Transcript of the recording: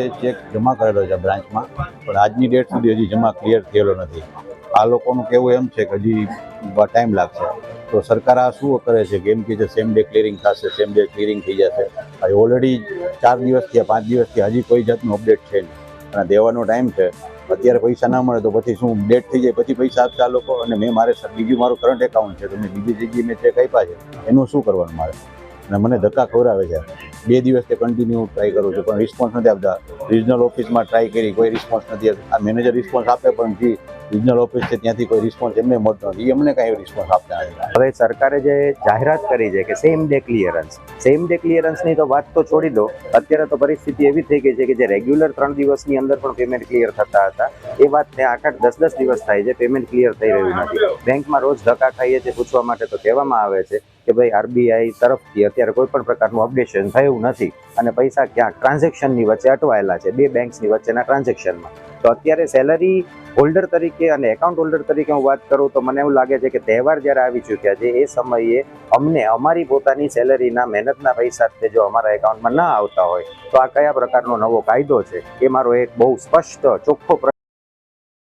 Check જમા કરેલો છે બ્રાન્ચમાં પણ આજની ડેટ સુધી હજી જમા ક્લિયર થયેલો નથી. આ લોકોનું કહેવું એમ છે કે હજી ટાઈમ લાગશે. તો સરકાર આ શું કરે છે? કે એમ કે છે સેમ ડે ક્લિયરિંગ થશે સેમ ડે ક્લિયરિંગ થઈ જશે. હજી ઓલરેડી ચાર દિવસથી પાંચ દિવસથી હજી કોઈ જાતનું અપડેટ છે નહીં. અને દેવાનો ટાઈમ છે. અત્યારે પૈસા ના મળે તો પછી શું ડેટ થઈ જાય? પછી પૈસા આપશે આ લોકો? અને મેં મારે બીજું મારું કરંટ એકાઉન્ટ છે. તો મેં બીજી જગ્યાએ મેં ચેક આપ્યા છે. એનું શું કરવાનું મારે? અને મને ધક્કા ખવડાવે છે. બે દિવસથી કન્ટિન્યુ ટ્રાય કરું છું પણ રિસ્પોન્સ નથી આપતા રિજનલ ઓફિસમાં ટ્રાય કરી, કોઈ રિસ્પોન્સ નથી આ મેનેજર રિસ્પોન્સ આપે પણ જે રિજનલ ઓફિસ છે ત્યાંથી કોઈ રિસ્પોન્સ એમને મળતો નથી. એ અમને કાંઈ રિસ્પોન્સ આપતા નથી. હવે સરકારે જે જાહેરાત કરી છે કે same day clearance same day ક્લિયરન્સની તો વાત તો છોડી દો. અત્યારે તો પરિસ્થિતિ એવી થઈ ગઈ છે કે જે રેગ્યુલર ત્રણ દિવસની અંદર પણ પેમેન્ટ ક્લિયર થતા હતા. એ વાત ત્યાં આઠ દસ દસ દિવસ થાય છે પેમેન્ટ ક્લિયર થઈ રહ્યું નથી. બેંકમાં રોજ ધક્કા ખાઈએ છીએ પૂછવા માટે તો કહેવામાં આવે છે કે ભાઈ આરબીઆઈ તરફથી અત્યારે કોઈ પણ પ્રકારનું અપડેશન થયું નથી અને પૈસા ક્યાંક ટ્રાન્ઝેક્શનની વચ્ચે અટવાયેલા છે બે બેંક્સની વચ્ચેના ટ્રાન્ઝેક્શનમાં. તો અત્યારે સેલરી હોલ્ડર તરીકે અને એકાઉન્ટ હોલ્ડર તરીકે હું વાત કરું તો મને એવું લાગે છે કે તહેવાર જ્યારે આવી ચૂક્યા છે, એ સમયે અમને અમારી પોતાની સેલરીના મહેનતના પૈસા તે જો અમારા એકાઉન્ટમાં ના આવતા હોય, તો આ કયા પ્રકારનો નવો કાયદો છે? એ મારો એક બહુ સ્પષ્ટ, ચોખ્ખો